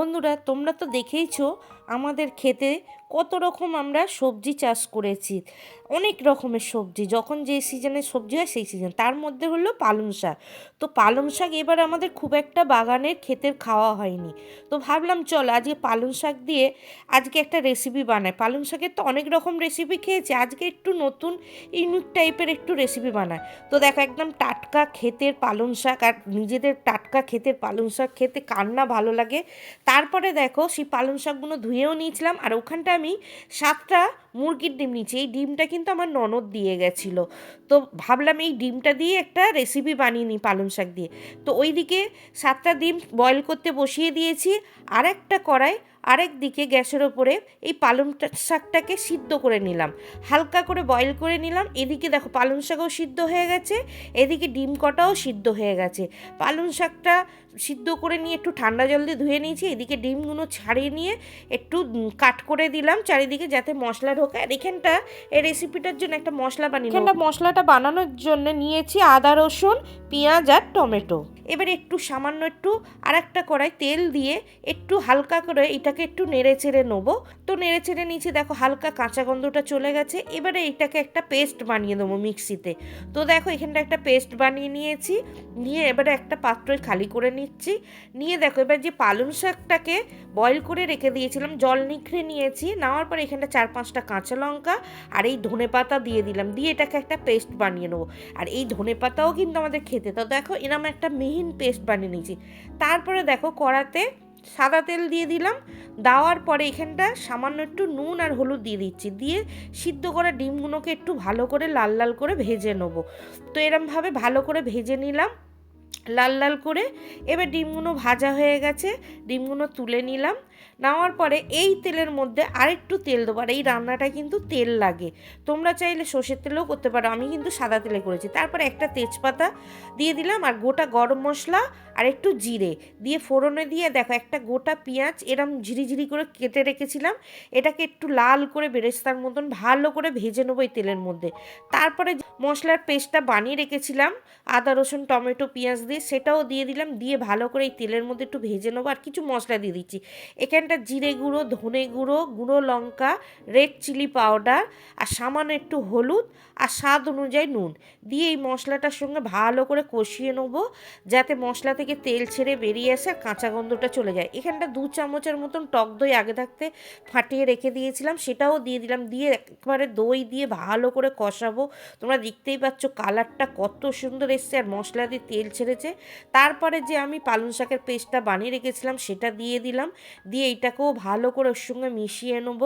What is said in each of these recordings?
বন্ধুরা তোমরা তো দেখেইছো আমাদের খেতে কত রকম আমরা সবজি চাষ করেছি, অনেক রকমের সবজি, যখন যে সিজনে সবজি হয় সেই সিজন তার মধ্যে হলো পালং শাক। তো পালং শাক এবার আমাদের খুব একটা বাগানের ক্ষেতের খাওয়া হয়নি। তো ভাবলাম চল আজকে পালং শাক দিয়ে আজকে একটা রেসিপি বানাই। পালং শাকের তো অনেক রকম রেসিপি খেয়েছি, আজকে একটু নতুন ইউনিক টাইপের একটু রেসিপি বানায় তো দেখো একদম টাটকা ক্ষেতের পালং শাক আর নিজেদের টাটকা ক্ষেতের পালং শাক খেতে কান্না ভালো লাগে। তারপরে দেখো সেই পালং শাকগুলো ধুয়েও নিয়েছিলাম আর ওখানটা আমি সাতটা মুরগির ডিম নিয়েছি। এই ডিমটা কিন্তু আমার ননদ দিয়ে গেছিল। তো ভাবলাম এই ডিমটা দিয়ে একটা রেসিপি বানিয়ে নিই পালং শাক দিয়ে। তো ওইদিকে সাতটা ডিম বয়েল করতে বসিয়ে দিয়েছি আর একটা কড়াই, আরেক দিকে গ্যাসের ওপরে এই পালং শাকটাকে সিদ্ধ করে নিলাম। হালকা করে বয়েল করে নিলাম। এদিকে দেখো পালং শাকও সিদ্ধ হয়ে গেছে, এদিকে ডিম কটাও সিদ্ধ হয়ে গেছে। পালং শাকটা সিদ্ধ করে নিয়ে একটু ঠান্ডা জল দিয়ে ধুয়ে নিয়েছি এদিকে ডিমগুলো ছাড়িয়ে নিয়ে একটু কাট করে দিলাম চারিদিকে যাতে মশলা ঢোকে। আর এখানটা এই রেসিপিটার জন্য একটা মশলা বানিয়ে এখানটা মশলাটা বানানোর জন্য নিয়েছি আদা রসুন পেঁয়াজ আর টমেটো। এবার একটু সামান্য একটু আর একটা কড়াই তেল দিয়ে একটু হালকা করে এটাকে একটু নেড়ে চেড়ে নেব। তো নেড়ে চেড়ে নিয়েছি দেখো হালকা কাঁচা গন্ধটা চলে গেছে। এবারে এটাকে একটা পেস্ট বানিয়ে দেবো মিক্সিতে। তো দেখো এখানটা একটা পেস্ট বানিয়ে নিয়েছি নিয়ে এবারে একটা পাত্রই খালি করে নিচ্ছি। নিয়ে দেখো, এবার যে পালং শাকটাকে বয়েল করে রেখে দিয়েছিলাম, জল নিখড়ে নিয়েছি। নেওয়ার পর এখানটা চার পাঁচটা কাঁচা লঙ্কা আর এই ধনে পাতা দিয়ে দিলাম। দিয়ে এটাকে একটা পেস্ট বানিয়ে নেব। আর এই ধনে পাতাও কিন্তু আমাদের খেতে। তো দেখো, এরম একটা মিহিন পেস্ট বানিয়ে নিয়েছি। তারপরে দেখো, কড়াতে সাদা তেল দিয়ে দিলাম। দেওয়ার পরে এখানটা সামান্য একটু নুন আর হলুদ দিয়ে দিচ্ছি। দিয়ে সিদ্ধ করা ডিমগুলোকে একটু ভালো করে লাল লাল করে ভেজে নেব। তো এরমভাবে ভালো করে ভেজে নিলাম। লাল লাল করে। এবার ডিমগুলো ভাজা হয়ে গেছে ডিমগুলো তুলে নিলাম। নেওয়ার পরে এই তেলের মধ্যে আরেকটু তেল দেবো, আর এই রান্নাটা কিন্তু তেল লাগে। তোমরা চাইলে সর্ষের তেলেও করতে পারো, আমি কিন্তু সাদা তেলে করেছি। তারপর একটা তেজপাতা দিয়ে দিলাম, আর গোটা গরম মশলা আর একটু জিরে দিয়ে ফোড়নে দিয়ে দেখো একটা গোটা পেঁয়াজ এরম ঝিরিঝিরি করে কেটে রেখেছিলাম। এটাকে একটু লাল করে বেরেস্তার মতন ভালো করে ভেজে নেব এই তেলের মধ্যে। তারপরে মশলার পেস্টটা বানিয়ে রেখেছিলাম, আদা, রসুন, টমেটো, পেঁয়াজ দিয়ে সেটাও দিয়ে দিলাম, দিয়ে ভালো করে এই তেলের মধ্যে একটু ভেজে নেব আর কিছু মশলা দিয়ে দিচ্ছি। এখানটা জিরে গুঁড়ো, ধনে গুঁড়ো গুঁড়ো লঙ্কা, রেড চিলি পাউডার আর সামান্য একটু হলুদ আর স্বাদ অনুযায়ী নুন। দিয়ে এই মশলাটার সঙ্গে ভালো করে কষিয়ে নেব, যাতে মশলা থেকে তেল ছেড়ে বেরিয়ে আসে কাঁচা গন্ধটা চলে যায়। এখানটা দু চামচের মতন টক দই আগে থাকতে ফাটিয়ে রেখে দিয়েছিলাম। সেটাও দিয়ে দিলাম। দিয়ে একবারে দই দিয়ে ভালো করে কষাবো। তোমরা দেখতেই পাচ্ছ কালারটা কত সুন্দর এসছে আর মশলা দিয়ে তেল ছেড়েছে। তারপরে যে আমি পালং শাকের পেস্টটা বানিয়ে রেখেছিলাম, সেটা দিয়ে দিলাম। দিয়ে এটাকেও ভালো করে ওর সঙ্গে মিশিয়ে নেব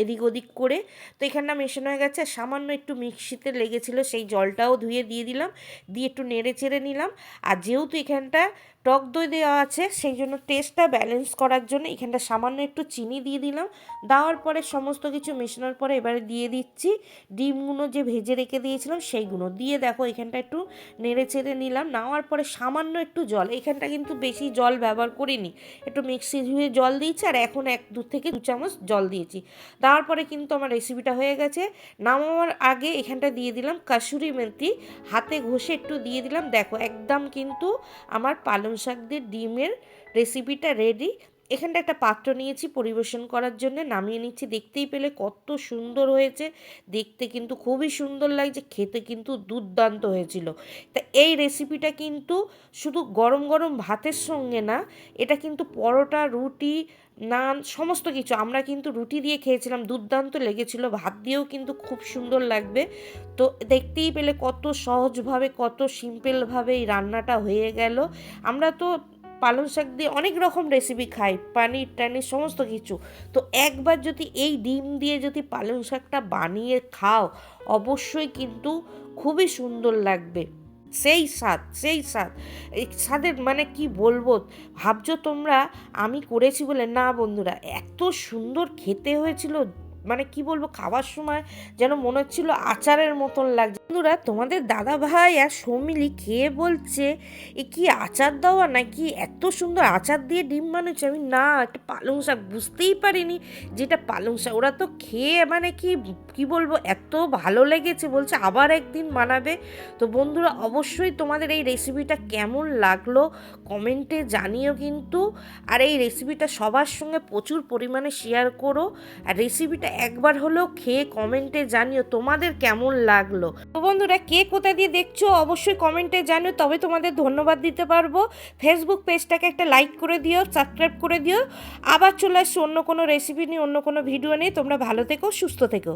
এদিক ওদিক করে। তো এখানটা মেশানো হয়ে গেছে। সামান্য একটু মিক্সিতে লেগেছিলো, সেই জলটাও ধুয়ে দিয়ে দিলাম। দিয়ে একটু নেড়ে চেড়ে নিলাম। আর যেহেতু এখানটা টক দই দেওয়া আছে, সেই জন্য টেস্টটা ব্যালেন্স করার জন্য এখানটা সামান্য একটু চিনি দিয়ে দিলাম। দেওয়ার পরে সমস্ত কিছু মেশানোর পরে এবারে দিয়ে দিচ্ছি। ডিমগুলো যে ভেজে রেখে দিয়েছিলাম সেইগুলো দিয়ে দেখো এখানটা একটু নেড়ে চেড়ে নিলাম। নেওয়ার পরে সামান্য একটু জল, এখানটা কিন্তু বেশি জল ব্যবহার করিনি। একটু মিক্সি ধুয়ে জল দিয়েছি আর এখন এক দু থেকে দু চামচ জল দিয়েছি। দেওয়ার পরে কিন্তু আমার রেসিপিটা হয়ে গেছে। নামাবার আগে এখানটা দিয়ে দিলাম কাসুরি মেথি। হাতে ঘষে একটু দিয়ে দিলাম। দেখো একদম কিন্তু আমার পালং শাক দিয়ে ডিমের রেসিপিটা রেডি এখানটা একটা পাত্র নিয়েছি পরিবেশন করার জন্য, নামিয়ে নিচ্ছি। দেখতেই পেলে কত সুন্দর হয়েছে। দেখতে কিন্তু খুবই সুন্দর লাগছে, খেতে কিন্তু দুর্দান্ত হয়েছিল। তা এই রেসিপিটা কিন্তু শুধু গরম গরম ভাতের সঙ্গে না, এটা কিন্তু পরোটা, রুটি, নান, সমস্ত কিছু। আমরা কিন্তু রুটি দিয়ে খেয়েছিলাম, দুর্দান্ত লেগেছিল। ভাত দিয়েও কিন্তু খুব সুন্দর লাগবে। তো দেখতেই পেলে কত সহজভাবে, কত সিম্পলভাবে এই রান্নাটা হয়ে গেল। আমরা তো পালং শাক দিয়ে অনেক রকম রেসিপি খাই পানির, টানির সমস্ত কিছু। তো একবার যদি এই ডিম দিয়ে যদি পালং শাকটা বানিয়ে খাও, অবশ্যই কিন্তু খুবই সুন্দর লাগবে। সেই স্বাদ সেই স্বাদ। এই স্বাদের মানে কি বলব? ভাবছ তোমরা? আমি করেছি বলে না বন্ধুরা, এত সুন্দর খেতে হয়েছিল মানে কি বলব খাবার সময় যেন মনে হচ্ছিল আচারের মতন লাগছে। বন্ধুরা, তোমাদের দাদা ভাই আর সৌমিলি খেয়ে বলছে, এ কি আচার দেওয়া নাকি এত সুন্দর আচার দিয়ে ডিম বানিয়েছে আমি, না, একটা পালং শাক, বুঝতেই পারিনি যেটা পালং শাক। ওরা তো খেয়ে মানে কি কি বলব, এত ভালো লেগেছে, বলছে আবার একদিন বানাবে। তো বন্ধুরা, অবশ্যই তোমাদের এই রেসিপিটা কেমন লাগল কমেন্টে জানিও কিন্তু। আর এই রেসিপিটা সবার সঙ্গে প্রচুর পরিমাণে শেয়ার করো। আর রেসিপিটা একবার হলেও খেয়ে কমেন্টে জানিও তোমাদের কেমন লাগল। তো বন্ধুরা, কে কোথা দিয়ে দেখছ অবশ্যই কমেন্টে জানিও, তবে তোমাদের ধন্যবাদ দিতে পারব। ফেসবুক পেজটাকে একটা লাইক করে দিও সাবস্ক্রাইব করে দিও। আবার চলে আসছি অন্য কোনো রেসিপি নিয়ে, অন্য কোনো ভিডিও নিয়ে। তোমরা ভালো থেকো, সুস্থ থেকো।